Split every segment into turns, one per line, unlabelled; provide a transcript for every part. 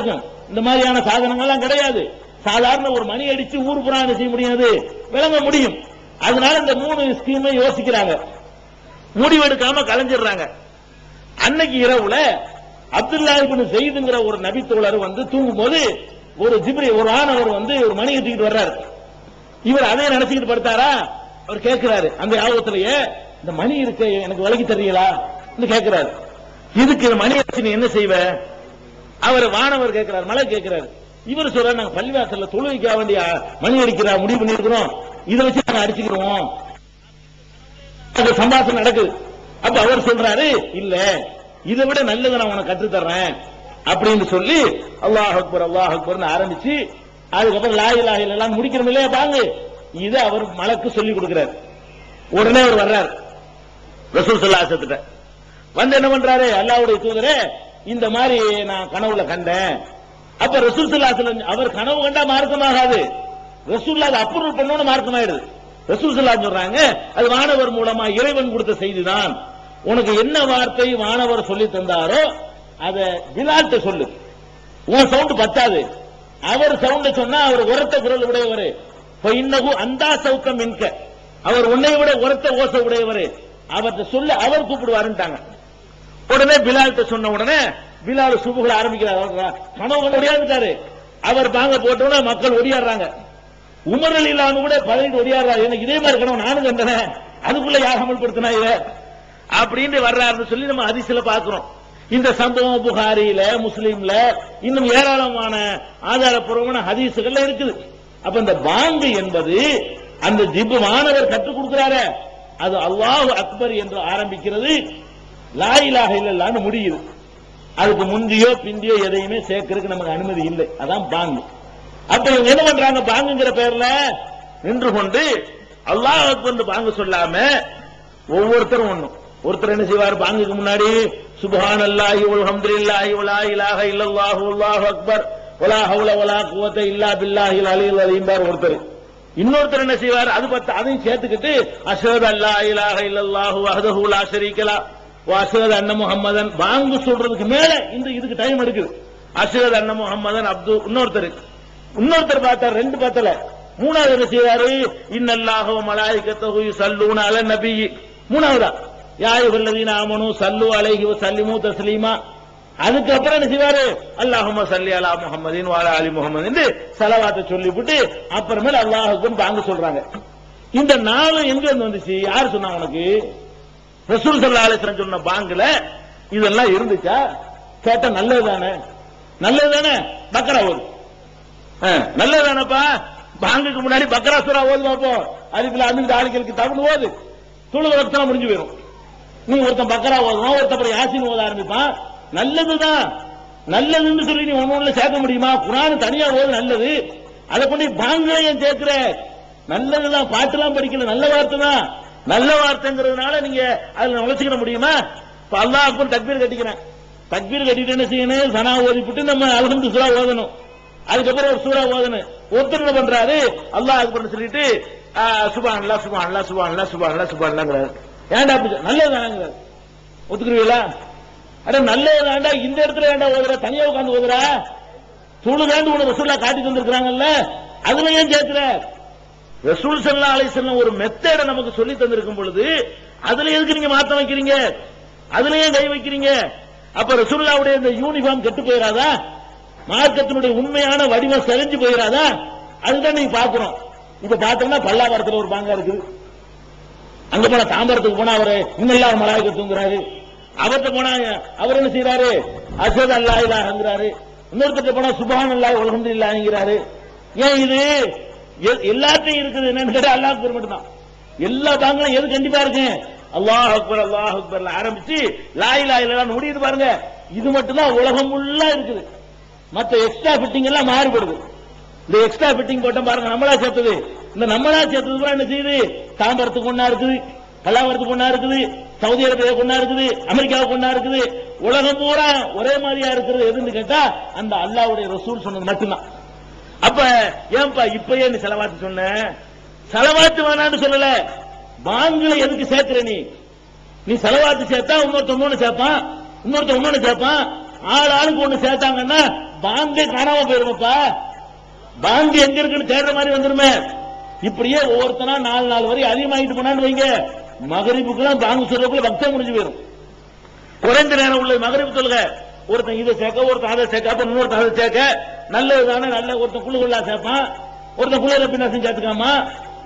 இருக்கும் இந்த மாதிரியான சாதனங்கள்லாம் கிடையாது. சாதாரண ஒரு மணி அடிச்சு ஊர் புறாணம் செய்ய முடியாது. விளங்க முடியும். அதனால இந்த மூணு ஸ்கீமை யோசிக்கிறாங்க. முடிவெடுக்காம கலைஞ்சிடுறாங்க. அன்னைக்கு இரவுல அப்துல்லா இப்னு செய்துங்கிற ஒரு நபித்தோழர் வந்து தூங்கும்போது ஒரு ஜிப்ரி ஒரு ஆணவர் வந்து ஒரு மணி தூக்கிட்டு வர்றாரு. இவர் அதே நினைச்சுக்கிட்டு படுத்தாரா? அவர் கேட்கிறாரு. அந்த யாபத்திலேயே இந்த மணி இருக்க எனக்கு விலகி தெரியலா கேட்கிறாரு. இதுக்கு இந்த மணி வச்சு நீ என்ன செய்வ? அவர் வானவர் கேட்கிறார் மலை கேட்கிறாரு. இவர் சொல்ற நாங்க பள்ளிவாசல்ல தொழுவிக்க வேண்டிய மணி அடிக்கிறா முடிவு பண்ணிருக்கிறோம் இதை வச்சு நாங்க அடிச்சுக்கிறோம் அந்த சம்பாஷணம் நடக்குது. அப்ப அவர் சொல்றாரு இல்ல இதை விட நல்லதை நான் உனக்கு கற்றுத்தர்றேன் அப்படின்னு சொல்லி அல்லாஹ் அக்பர் அல்லாஹ் அக்பர்னு ஆரம்பிச்சு அதுக்கப்புறம் லாய் லாயில் எல்லாம் முடிக்கிறோம் இல்லையா பாங்க இதை அவர் மலக்கு சொல்லி கொடுக்கிறார். உடனே அவர் வர்றார். ரசூல் சல்லாசத்திட்ட வந்து என்ன பண்றாரு? அல்லாவுடைய தூதரே இந்த மாதிரி நான் கனவுல கண்டேன். அப்ப ரசூசுல்லா சல்லாசலம் அவர் கனவு கண்டா மார்க்கமாகாது ரசூல்லா அதை அப்ரூவல் பண்ணோன்னு மார்க்கமாயிடுது ரசூசுல்லா சொல்றாங்க அது வானவர் மூலமா இறைவன் கொடுத்த செய்திதான். உனக்கு என்ன வார்த்தை வானவர் சொல்லி தந்தாரோ அத பிலால்ட்ட சொல்லு. உன் சவுண்ட் பத்தாது. அவர் சவுண்ட சொன்னா அவர் உரத்த குரல் உடையவர். இப்ப இன்னகு அந்தா சவுக்கம் மின்க. அவர் உன்னை விட உரத்த ஓச உடையவர். அவர்கிட்ட சொல்லு அவர் கூப்பிடுவாருன்ட்டாங்க. உடனே பிலால்ட்ட சொன்ன உடனே பிலால் சுபுகளை ஆரம்பிக்கிறார். கனவு ஒடியாந்துட்டாரு அவர் பாங்க போட்டோம்னா மக்கள் ஒடியாடுறாங்க. உமரல் இல்லாம கூட பதவிக்கு ஒடியாடுறாரு. எனக்கு இதே மாதிரி கனவு நானும் கண்டனேன் அதுக்குள்ள யார் அமல்படுத்தினா இவ அப்படின்னு வர்றாருன்னு சொல்லி நம்ம அதிசயில பாக்குறோம் இந்த சம்பவம் புகாரியில முஸ்லீம்ல இன்னும் ஏராளமான ஆதாரப்பூர்வமான ஹதீசுகள்ல இருக்குது. அப்ப இந்த பாங்கு என்பது அந்த ஜிப்பு மாணவர் கற்றுக் கொடுக்கிறாரு. அது அல்லாஹ் அக்பர் என்று ஆரம்பிக்கிறது. லாயிலாக இல்லல்லான்னு முடியுது. அதுக்கு முந்தியோ பிந்தியோ எதையுமே சேர்க்கறதுக்கு நமக்கு அனுமதி இல்லை. அதான் பாங்கு. அப்ப இவங்க என்ன பண்றாங்க? பாங்குங்கிற பேர்ல நின்று கொண்டு அல்லாஹ் வந்து பாங்கு சொல்லாம ஒவ்வொருத்தரும் ஒண்ணும் ஒருத்தர் என்ன செய்வார்? பாங்குக்கு முன்னாடி சுபஹான் அல்லாஹி அல்ஹம்துலில்லாஹி உலா இலாஹ இல்லல்லாஹு அல்லாஹு அக்பர். உலா ஹவுல வலா குவத்த இல்லா பில்லாஹி அலில் அலிம்பார் ஒருத்தர். இன்னொருத்தர் என்ன செய்வார்? அது பத்து அதையும் சேர்த்துக்கிட்டு அஷத் அல்லா இலாஹ இல்லல்லாஹு அஹதஹு லா ஷரீகலா லா அண்ண முகம்மதன் அன்ன சொல்றதுக்கு மேல இந்த இதுக்கு டைம் எடுக்குது. அஷஹது அண்ண முகம்மதன் அப்து இன்னொருத்தர். இன்னொருத்தர் பார்த்தார் ரெண்டு பார்த்தல. மூணாவது என்ன செய்வாரு இன்னல்லாஹு மலாயிகத்தஹு யுஸல்லூன அல நபி மூணாவதா? யாயுகல்லதீன ஆமனு சல்லு அலைஹி சல்லிமு தஸ்லீமா. அதுக்கப்புறம் என்ன செய்வாரு? அல்லாஹும்ம சல்லி அலா முகமதின் வாலா அலி முகமது சலவாத்தை சொல்லிவிட்டு அப்புறமேல அல்லாஹுக்கும் பாங்க சொல்றாங்க. இந்த நாளும் எங்க இருந்து வந்துச்சு? யார் சொன்னாங்க உனக்கு? ரசூல் சல்லா அலிஸ்லாம் சொன்ன பாங்குல இதெல்லாம் இருந்துச்சா? கேட்டா நல்லது தானே நல்லது தானே பக்கரா ஓது. நல்லது தானேப்பா பாங்குக்கு முன்னாடி பக்கரா சுரா ஓது பார்ப்போம் அதுக்குள்ள அந்த ஆளுகளுக்கு தகுந்த ஓது. தொழுக ரத்தம் முடிஞ்சு போயிடும் நீ ஒருத்தன் பக்கரா ஓதுவான் ஒருத்தன் யாசின் ஓத ஆரம்பிப்பான். நல்லதுதான். நல்லதுன்னு சொல்லி நீ ஒண்ணு சேர்க்க முடியுமா? குரான் தனியா ஓது நல்லது. அதை கொண்டு பாங்களையும் சேர்க்கிற? நல்லதுதான். பாட்டுலாம் படிக்கல. நல்ல வார்த்தை தான் நல்ல வார்த்தைங்கிறதுனால நீங்க அதுல நுழைச்சிக்கிட முடியுமா? இப்ப அல்லாஹ் அக்பர் தக்பீர் கட்டிக்கிறேன். தக்பீர் கட்டிட்டு என்ன செய்யணும்? சனா ஓதிப்புட்டு நம்ம அல்ஹம்து சூறா ஓதணும். அதுக்கப்புறம் ஒரு சூறா ஓதணும். ஒருத்தர் என்ன பண்றாரு? அல்லா அக்பர் சொல்லிட்டு சுபான் அல்லா சுபான் அல்லா சுபான் அல்லா சுபான் ஏன்டா சுபான் அல்லாங்கிறாரு நல்லது தானங்கிறாரு. ஒத்துக்குறீங்களா அட நல்லது வேண்டா இந்த இடத்துல வேண்டாம் ஓதுற? தனியா உட்கார்ந்து ஓதுறா? வேண்டு உனக்கு ரசூல்லா காட்டி தந்திருக்கிறாங்கல்ல அதுல ஏன் கேட்கிற ரசூல் சல்லா அலிஸ்லாம் ஒரு மெத்தேட நமக்கு சொல்லி தந்திருக்கும் பொழுது அதுல எதுக்கு நீங்க மாத்த வைக்கிறீங்க? அதுலயே கை வைக்கிறீங்க? அப்ப ரசூல்லாவுடைய இந்த யூனிஃபார்ம் கெட்டு போயிடாதா மார்க்கத்தினுடைய உண்மையான வடிவம் செறிஞ்சு போயிடாதா அதுதான் நீங்க பாக்குறோம் இப்ப பார்த்தோம்னா பல்லாவரத்துல ஒரு பாங்கா இருக்குது. அங்க போனா தாம்பரத்துக்கு போனா அவரு இன்னெல்லாம் மலாய்க்கு தூங்குறாரு. அவர்கிட்ட போனா அவர் என்ன செய்யறாரு அசத் அல்லா இல்லாங்கிறாரு இன்னொருத்தர் போனா சுபான் அல்லா உலகம் இல்லாங்கிறாரு ஏன் இது? எல்லாத்தையும் இருக்குது என்னன்னு கேட்டா அல்லாஹ் அக்பர் மட்டும்தான். எல்லா பாங்களும் எது கண்டிப்பா இருக்கு? அல்லாஹ் அக்பர் அல்லாஹ் அக்பர்ல ஆரம்பிச்சு லாய் லாய் லான்னு முடியுது பாருங்க. இது மட்டும்தான் உலகம் ஃபுல்லா இருக்குது. மத்த எக்ஸ்ட்ரா ஃபிட்டிங் எல்லாம் மாறுபடுது. இந்த எக்ஸ்ட்ரா ஃபிட்டிங் போட்டோம் பாருங்க நம்மளா சேர்த்தது. இந்த நம்மளா சேர்த்தது பூரா என்ன செய்யுது? தாம்பரத்துக்கு ஒன்னா இருக்குது கலாவரத்துக்கு ஒன்னா இருக்குது சவுதி அரேபியாவுக்கு ஒண்ணா இருக்குது அமெரிக்காவுக்கு ஒண்ணா இருக்குது. உலகம் பூரா ஒரே மாதிரியா இருக்கிறது எதுன்னு கேட்டா அந்த அல்லாவுடைய ரசூல் சொன்னது மட்டும்தான். அப்ப ஏன்பா இப்பயே நீ செலவாத்து சொன்ன? செலவாத்து வேணான்னு சொல்லல. பாங்குல எதுக்கு சேர்க்கிற நீ? நீ செலவாத்து சேர்த்தா இன்னொருத்த மூணு சேர்ப்பான். இன்னொருத்த இன்னொன்னு சேர்ப்பான். ஆள் ஆளுக்கு ஒண்ணு சேர்த்தாங்கன்னா பாங்கே காணாம போயிருமப்பா பாங்கு எங்க இருக்குன்னு தேடுற மாதிரி வந்துருமே. இப்படியே ஒவ்வொருத்தனா நாலு நாலு வரை அதிகமாகிட்டு போனான்னு வைங்க. மகரிப்புக்கெல்லாம் பாங்கு சொல்றதுக்குள்ள பக்தம் முடிஞ்சு போயிடும் குறைந்த நேரம் உள்ள மகரிப்பு சொல்லுங்க. ஒருத்தன் இதை சேர்க்க ஒருத்தன் அதை சேர்க்க அப்ப இன்னொருத்தன் அதை சேர்க்க. நல்லது தானே நல்ல ஒருத்தன் குழுகுள்ளா சேர்ப்பான். ஒருத்தன் குளிர பின்னாசம் சேர்த்துக்காமா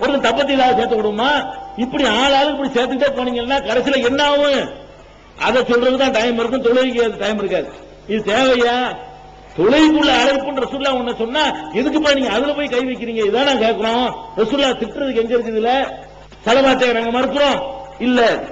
ஒருத்தன் தப்பத்தி சேர்த்து விடுமா? இப்படி ஆளாளுக்கு இப்படி சேர்த்துக்கிட்டே போனீங்கன்னா கடைசியில என்ன ஆகும்? அதை சொல்றதுக்கு தான் டைம் இருக்கும் தொழுகைக்கு டைம் இருக்காது. இது தேவையா? தொழுகைக்குள்ள அழைப்புன்ற ரசுல்லா ஒண்ணு சொன்னா எதுக்குப்பா நீங்க அதுல போய் கை வைக்கிறீங்க? இதான் நான் கேட்கிறோம். ரசுல்லா திட்டுறதுக்கு எங்க இருக்குது இதுல? செலவாத்தை நாங்க மறுக்கிறோம். இல்ல.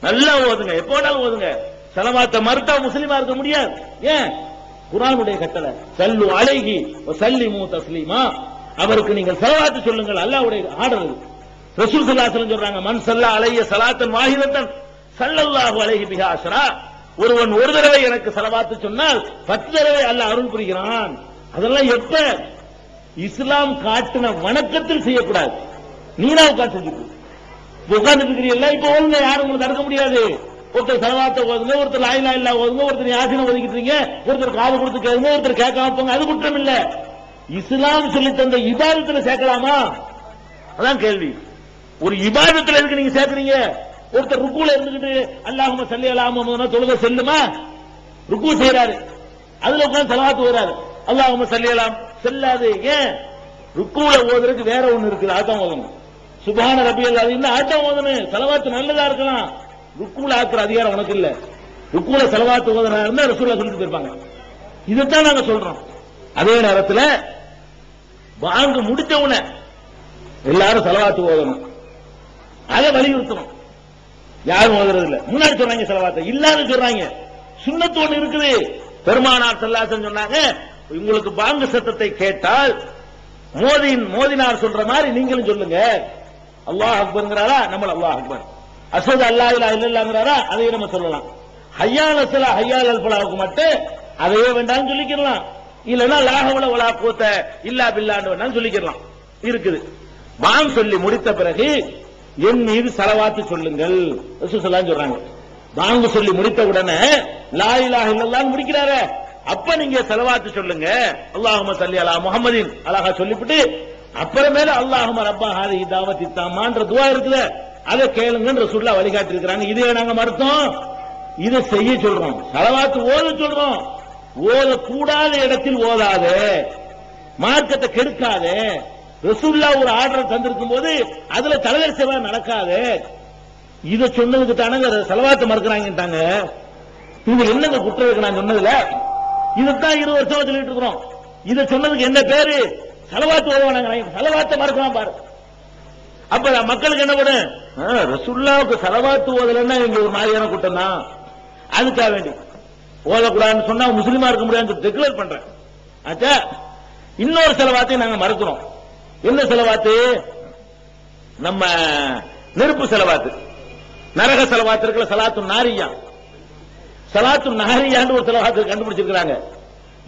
நல்லா ஓதுங்க. எப்போ வேணாலும் ஓதுங்க. செலவாத்தை மறுத்தா முஸ்லீமா இருக்க முடியாது. ஏன்? குரானுடைய கட்டளை சல்லு அழகி சல்லிமு தஸ்லீமா. அவருக்கு நீங்கள் செலவாத்து சொல்லுங்கள் அல்லாவுடைய ஆர்டர் இது. ரசூல் ஸல்லல்லாஹு சொல்றாங்க மண் சல்லா அலைய சலாத்தன் வாகிதத்தன் சல்லல்லாஹு அலைஹி பிஹா அஸ்ரா ஒருவன் ஒரு தடவை எனக்கு செலவாத்து சொன்னால் பத்து தடவை அல்ல அருள் புரிகிறான். அதெல்லாம் எப்ப? இஸ்லாம் காட்டின வணக்கத்தில் செய்யக்கூடாது. நீனா உட்கார்ந்து செஞ்சுட்டு உட்கார்ந்து இருக்கிறீங்களா இப்ப ஓதுங்க யாரும் உங்களுக்கு தடுக்க முடியாது. ஒருத்தர் செலவாத்த ஓதுங்க ஒருத்தர் லாயிலா இல்லா ஓதுங்க ஒருத்தர் யாசின ஒதுக்கிட்டு ஒருத்தர் காது கொடுத்து கேளுங்க ஒருத்தர் கேட்காம போங்க அது குற்றம் இல்ல. இஸ்லாம் சொல்லி தந்த இபாதத்துல சேர்க்கலாமா? அதான் கேள்வி. ஒரு இபாதத்துல இருக்கு நீங்க சேர்க்கறீங்க? ஒருத்தர் ருக்குல இருந்துகிட்டு அல்லாஹும சல்லி அல்லாம தொழுக செல்லுமா? ருக்கு செய்யறாரு அதுல உட்காந்து செலவாத்து ஓதுறாரு. அல்லாஹும சல்லியலாம் செல்லாது ஏன்? ருக்குல ஓதுறதுக்கு வேற ஒண்ணு இருக்குது அதான் ஓதணும். சுபான ரபியல் அது ஆட்டம் ஓதணும். செலவாத்து நல்லதா இருக்கலாம். ருக்குல ஆக்குற அதிகாரம் உனக்கு இல்ல. ருக்குல செலவாத்து ஓதனா இருந்தா ரசூல்லா சொல்லிட்டு போயிருப்பாங்க இதைத்தான் நாங்க சொல்றோம். அதே நேரத்துல வாங்க முடிச்ச எல்லாரும் செலவாத்து ஓதணும். அதை வலியுறுத்தணும். யாரும் ஓதுறது இல்ல. முன்னாடி சொல்றாங்க செலவாத்த. இல்லாத சொல்றாங்க சுண்ணத்து ஒண்ணு இருக்குது. பெருமானார் செல்லாசன் சொன்னாங்க உங்களுக்கு பாங்கு சத்தத்தை கேட்டால் மோதின் மோதினார் சொல்ற மாதிரி நீங்களும் சொல்லுங்க. அல்லாஹ் அக்பர்ங்கிறாரா? நம்ம அல்லாஹ் அக்பர். அசது அல்லா இல்லா இல்லல்லாங்கிறாரா அதையும் நம்ம சொல்லலாம். ஹையால் அசலா ஹையால் அல்பலாவுக்கு மட்டும் அதையே வேண்டாம்னு சொல்லிக்கலாம் இல்லைன்னா லாகவல உலா கூத்த இல்லா பில்லாண்டு வேண்டாம் சொல்லிக்கலாம் இருக்குது. வான் சொல்லி முடித்த பிறகு என் மீது செலவாத்து சொல்லுங்கள். சொல்றாங்க. வாங்க சொல்லி முடித்த உடனே லா இலாஹ இல்லல்லாஹ் முடிக்கிறாரே. அப்ப நீங்க செலவாத்து சொல்லுங்க. அல்லாஹும சல்லி அலா முகமதின் அழகா சொல்லிவிட்டு அப்புறமேல அல்லாஹும ரப்பா ஹாதிஹி தாவத் இத்தாமான்ற துவா இருக்குது. அதை கேளுங்கன்னு ரசூலுல்லாஹ் வழிகாட்டி இருக்கிறாங்க இதே நாங்க மறுத்தோம். இதை செய்ய சொல்றோம். செலவாத்து ஓத சொல்றோம். ஓதக்கூடாத இடத்தில் ஓதாத மார்க்கத்தை கெடுக்காது ரசூல்லா ஒரு ஆர்டர் தந்திருக்கும் போது அதுல தலைவர் சேவை நடக்காது. இதை சொன்னதுக்கு தானங்க செலவாத்த மறுக்கிறாங்கட்டாங்க இது என்னங்க குற்றம் இருக்கு நான் சொன்னதுல? இதுதான் இருபது வருஷமா சொல்லிட்டு இருக்கிறோம். இதை சொன்னதுக்கு என்ன பேரு? செலவாத்து ஓதுவானாங்க செலவாத்த மறுக்கலாம் பாரு. அப்ப மக்களுக்கு என்ன பண்ண ரசுல்லாவுக்கு செலவாத்து ஓதலன்னா இங்க ஒரு மாதிரியான கூட்டம் தான் அதுக்காக வேண்டி. ஓதக்கூடாதுன்னு சொன்னா முஸ்லீமா இருக்க முடியாது டிக்ளேர் பண்றேன். ஆச்சா இன்னொரு செலவாத்தையும் நாங்க மறுக்கிறோம். என்ன செலவாத்து? நம்ம நெருப்பு செலவாத்து. நரக செலவாத்து இருக்கிற சலாத்து நாரியா. சலாத்து நாரியான்னு ஒரு செலவாத்து கண்டுபிடிச்சிருக்கிறாங்க.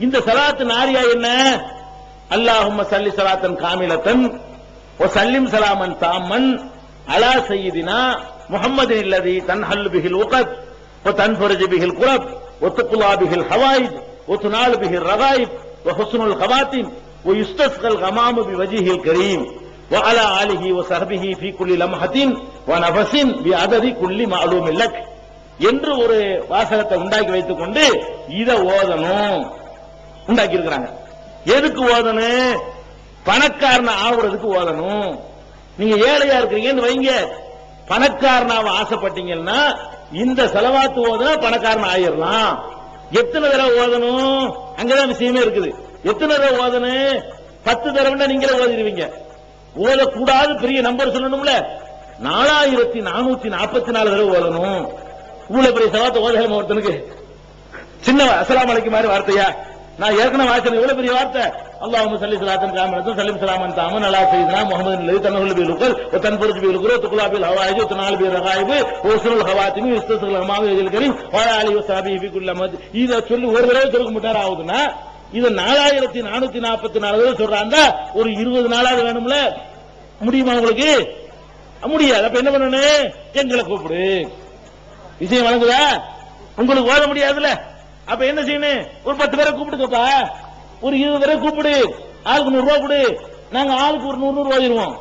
இந்த சலாத்து நாரியா என்ன? அல்லாஹும் சல்லி சலாத்தன் காமிலத்தன். ஓ சல்லிம் சலாமன் தாமன் அலா சையதினா முஹம்மது இல்லதி தன்ஹல் பிஹில் உகத் ஓ தன்ஃபரஜ் பிஹில் குரப் ஒத்துக்குலா பிஹில் ஹவாயித் ஒத்துநாள் பிஹில் ரகாயிப் وحسن الخواتم ويستسقى الغمام بوجهه الكريم وعلى آله وصحبه في كل لمحة ونفس بعدد كل معلوم لك என்று ஒரு வாசகத்தை உண்டாக்கி வைத்துக் கொண்டு இத ஓதணும் உண்டாக்கி இருக்கிறாங்க எதுக்கு ஓதணும் பணக்காரன ஆகுறதுக்கு ஓதணும். நீங்க ஏழையா இருக்கிறீங்கன்னு வைங்க. பணக்காரனாவ ஆசைப்பட்டீங்கன்னா இந்த செலவாத்து ஓதுனா பணக்காரன் ஆயிடலாம் எத்தனை தடவை ஓதணும்? அங்கதான் விஷயமே இருக்குது. எத்தனை தடவை ஓதணும்? பத்து தடவை நீங்களே ஓதிடுவீங்க. ஓதக்கூடாது பெரிய நம்பர் சொல்லணும்ல. நாலாயிரத்தி நானூத்தி நாற்பத்தி நாலு தடவை ஓதணும். இவ்வளவு பெரிய சவாத்த ஓதகம் ஒருத்தனுக்கு சின்ன அஸ்ஸலாமு மாதிரி வார்த்தையா? நான் ஏற்கனவே வாசனை இவ்வளவு பெரிய வார்த்தை? அல்லாஹும் சல்லி சலாத்தன் காமனத்தும் சலிம் சலாமன் தாமன் அலா செய்தனா முகமது நிலை தன்னகுல் பி லுக்கல் ஒ தன்புருஜ் துக்குலா பில் ஹவாயிஜ் ஒ நாலு பி ரகாயிபு ஓசுல் இஸ்தசுல் ஹமாவு இதில் கரீம் வாழ அலி வசாபி சொல்லி ஒரு தடவை சொல்ல முட்டார் ஆகுதுன்னா இது நாலாயிரத்தி நானூத்தி நாற்பத்தி நாலு தடவை சொல்றாங்க ஒரு இருபது நாளாவது வேணும்ல. முடியுமா உங்களுக்கு? முடியாது. அப்ப என்ன பண்ணணும் எங்களை கூப்பிடு. விஷயம் வழங்குதா? உங்களுக்கு ஓத முடியாதுல்ல. அப்ப என்ன செய்யணும்? ஒரு பத்து பேரை கூப்பிடுங்கப்பா ஒரு இருபது பேரை கூப்பிடு. ஆளுக்கு நூறு ரூபா கொடு. நாங்க ஆளுக்கு ஒரு நூறு நூறு ஓதிடுவோம்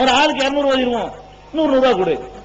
ஒரு ஆளுக்கு இருநூறு ஓதிடுவோம் நூறு நூறு ரூபா கொடு.